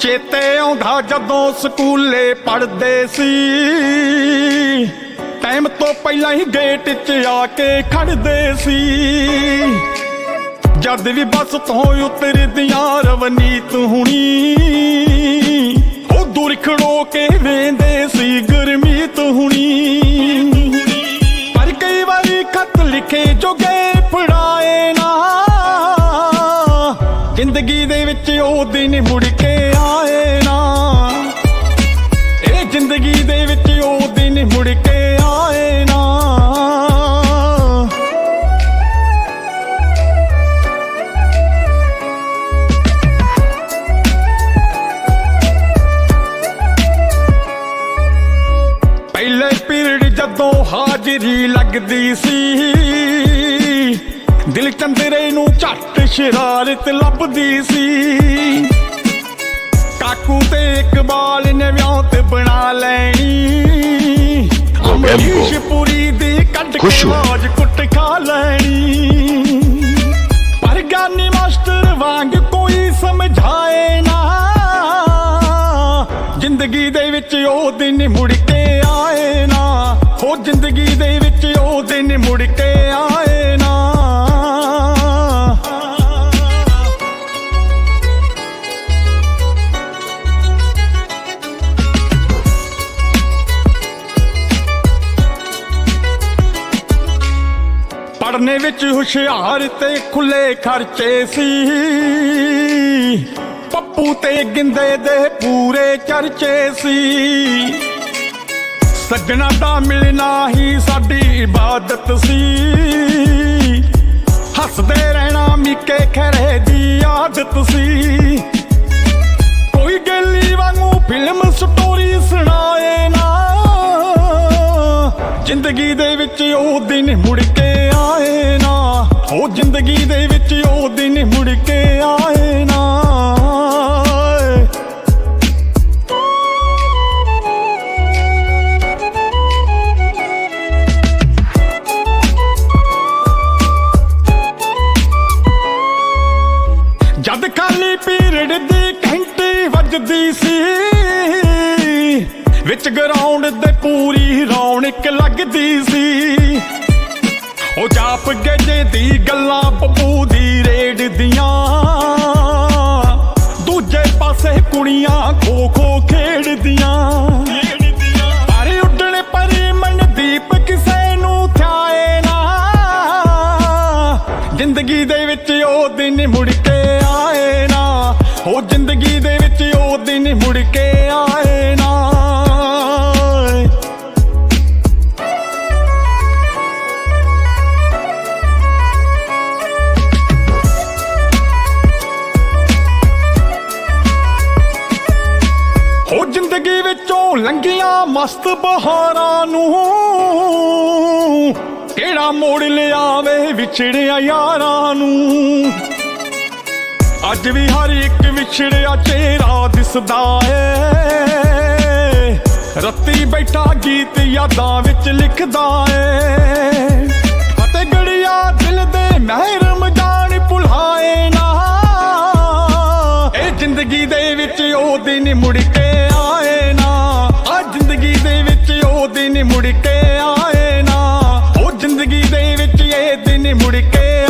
ਚੇਤੇ ਆਉਂਦਾ ਜਦੋਂ ਸਕੂਲੇ ਪੜ੍ਹਦੇ ਸੀ। ਟਾਈਮ ਤੋਂ ਪਹਿਲਾਂ ਹੀ ਗੇਟ 'ਚ ਆ ਕੇ ਖੜਦੇ ਸੀ। ਜਦ ਵੀ ਬੱਸ ਤੋਂ ਉਤਰਦੀਆਂ ਰਵਨੀਤ ਹੁਣੀ, ਉਹ ਦੂਰ ਖੜੋ ਕੇ ਵੇਂਦੇ ਸੀ ਗੁਰਮੀਤ ਹੁਣੀ। ਪਰ ਕਈ ਵਾਰੀ ਖਤ ਲਿਖੇ ਜੋ ਗਏ ਉਹ ਦਿਨ ਮੁੜ ਕੇ ਆਏ ਨਾ। ਇਹ ਜ਼ਿੰਦਗੀ ਦੇ ਵਿੱਚ ਉਹ ਦਿਨ ਮੁੜ ਕੇ ਆਏ ਨਾ। ਪਹਿਲੇ ਪੀਰੀਅਡ ਜਦੋਂ ਹਾਜ਼ਰੀ ਲੱਗਦੀ ਸੀ ਚੰਦਰੇ ਨੂੰ ਝੱਟ ਸ਼ਰਾਰਤ ਲੱਭਦੀ ਸੀ। ਕਾਕੂ ਤੇ ਇਕਬਾਲ ਨੇ ਵਿਆਹ ਤੇ ਬਣਾ ਲੈਣੀ। ਅਮਰੀਸ਼ ਪੁਰੀ ਦੀ ਕੱਢ ਕੇ। ਆਵਾਜ਼ ਕੁੱਟ ਖਾ ਲੈਣੀ। ਪਰ ਗਿਆਨੀ ਮਾਸਟਰ ਵਾਂਗ ਕੋਈ ਸਮਝਾਏ ਨਾ। ਜ਼ਿੰਦਗੀ ਦੇ ਵਿੱਚ ਉਹ ਦਿਨ ਮੁੜ ਕੇ ਆਏ ਨਾ। ਹੋ ਜ਼ਿੰਦਗੀ ਦੇ ਵਿੱਚ ਉਹ ਦਿਨ ਮੁੜ ਕੇ ਆਏ ਨਾ ਵਿੱਚ ਹੁਸ਼ਿਆਰ ਤੇ ਖੁੱਲੇ ਖਰਚੇ ਸੀ। ਪੱਪੂ ਤੇ ਗਿੰਦੇ ਦੇ ਪੂਰੇ ਚਰਚੇ ਸੀ। ਸੱਜਣਾ ਦਾ ਮਿਲਣਾ ਹੀ ਸਾਡੀ ਇਬਾਦਤ ਸੀ। ਹੱਸਦੇ ਰਹਿਣਾ ਮੀਕੇ ਖਰੇ ਦੀ ਜ਼ਿੰਦਗੀ ਦੇ ਵਿੱਚ ਉਹ ਦਿਨ ਮੁੜ ਕੇ ਆਏ ਨਾ। ਉਹ ਜ਼ਿੰਦਗੀ ਦੇ ਵਿੱਚ ਉਹ ਦਿਨ ਮੁੜ ਕੇ ਆਏ ਨਾ। ਜਦ ਖਾਲੀ ਪੀਰੜ ਦੀ ਘੰਟੀ ਵੱਜਦੀ ਸੀ ਵਿੱਚ ਗਰਾਊਂਡ ਦੇ ਪੂਰੀ ਰੌਣਕ ਲੱਗਦੀ ਸੀ। ਉਹ ਜਾਪ ਗੱਜੇ ਦੀ ਗੱਲਾਂ ਪਪੂ ਦੀ ਰੇਡ ਦੀਆਂ। ਦੂਜੇ ਪਾਸੇ ਕੁੜੀਆਂ ਖੋ ਖੋ ਖੇਡਦੀਆਂ। ਪਰ ਉੱਡਣ ਪਰੀ ਮਨਦੀਪ ਕਿਸੇ ਨੂੰ ਥਾਏ ਨਾ। ਜ਼ਿੰਦਗੀ ਦੇ ਵਿੱਚ ਉਹ ਦਿਨ ਮੁੜ ਕੇ ਆਏ ਨਾ। ਉਹ ਜ਼ਿੰਦਗੀ ਦੇ ਵਿੱਚੋਂ ਲੰਘੀਆਂ ਮਸਤ ਬਹਾਰਾਂ ਨੂੰ। ਕਿਹੜਾ ਮੋੜ ਲਿਆਵੇ ਵਿਛੜਿਆ ਯਾਰਾਂ ਨੂੰ। ਅੱਜ ਵੀ ਹਰ ਇੱਕ ਵਿਛੜਿਆ ਚਿਹਰਾ ਦਿਸਦਾ ਏ। ਰੱਤੀ ਬੈਠਾ ਗੀਤ ਯਾਦਾਂ ਵਿੱਚ ਲਿਖਦਾ ਏ। ਫਤਿਹ ਗੜੀਆ ਦਿਲ ਦੇ ਮਹਿਰ ਜਾਣ ਭੁਲਾਏ ਨਾ। ਇਹ ਜ਼ਿੰਦਗੀ ਦੇ ਵਿੱਚ ਉਹ ਦਿਨ ਮੁੜ ਕੇ ਮੁੜ ਕੇ ਆਏ ਨਾ। ਉਹ ਜ਼ਿੰਦਗੀ ਦੇ ਵਿੱਚ ਇਹ ਦਿਨ ਮੁੜ ਕੇ